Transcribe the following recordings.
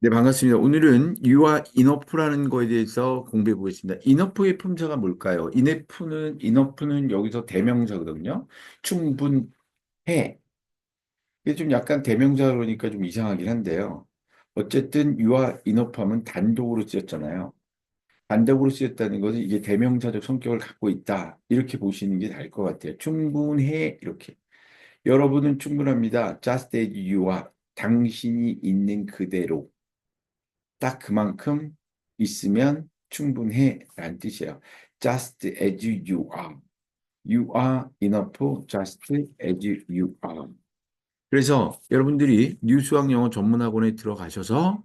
네, 반갑습니다. 오늘은 유아 인어프라는 거에 대해서 공부해 보겠습니다. 인어프의 품사가 뭘까요? 인어프는, 인어프는 여기서 대명사거든요. 충분해. 이게 좀 약간 대명사 그러니까 좀 이상하긴 한데요. 어쨌든 유아 인어프 하면 단독으로 쓰였잖아요. 단독으로 쓰였다는 것은 이게 대명사적 성격을 갖고 있다. 이렇게 보시는 게 나을 것 같아요. 충분해. 이렇게. 여러분은 충분합니다. Just as you are. 당신이 있는 그대로. 딱 그만큼 있으면 충분해 라는 뜻이에요. Just as you are. You are enough just as you are. 그래서 여러분들이 뉴스학 영어 전문학원에 들어가셔서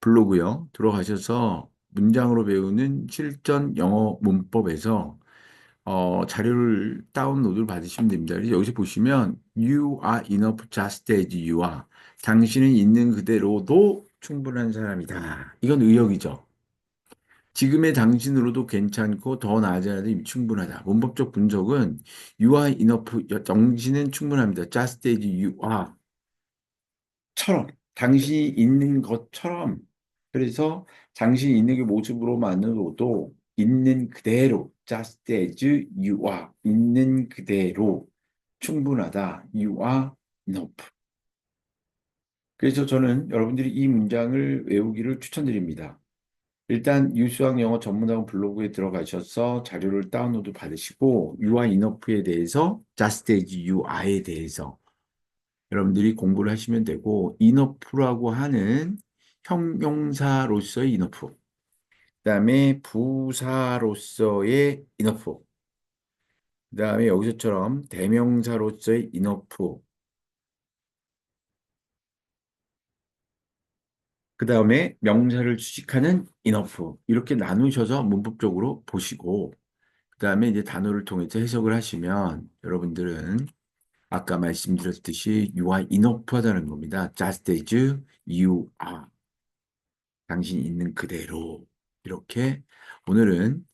블로그요. 들어가셔서 문장으로 배우는 실전 영어 문법에서 어, 자료를 다운로드를 받으시면 됩니다. 여기서 보시면 You are enough just as you are. 당신은 있는 그대로도 충분한 사람이다. 이건 의역이죠. 지금의 당신으로도 괜찮고 더 나아져야 돼 충분하다. 문법적 분석은 You are enough. 당신은 충분합니다. Just as you are. 처럼. 당신이 있는 것처럼. 그래서 당신이 있는 그 모습으로만으로도 있는 그대로 just as you are 있는 그대로 충분하다 you are enough 그래서 저는 여러분들이 이 문장을 외우기를 추천드립니다 일단 유수학 영어 전문학원 블로그에 들어가셔서 자료를 다운로드 받으시고 are enough에 대해서 you are에 대해서 여러분들이 공부를 하시면 되고 enough라고 하는 형용사로서의 enough 그다음에 부사로서의 enough. 그다음에 여기서처럼 대명사로서의 enough. 그 다음에 명사를 수식하는 enough. 이렇게 나누셔서 문법적으로 보시고 그 다음에 이제 단어를 통해서 해석을 하시면 여러분들은 아까 말씀드렸듯이 you are enough 하다는 겁니다. just as you are. 당신이 있는 그대로. 이렇게 오늘은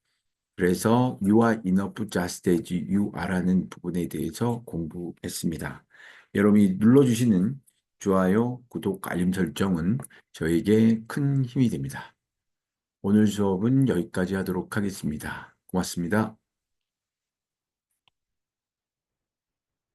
그래서 you are enough just as you are라는 부분에 대해서 공부했습니다. 여러분이 눌러주시는 좋아요, 구독, 알림 설정은 저에게 큰 힘이 됩니다. 오늘 수업은 여기까지 하도록 하겠습니다. 고맙습니다.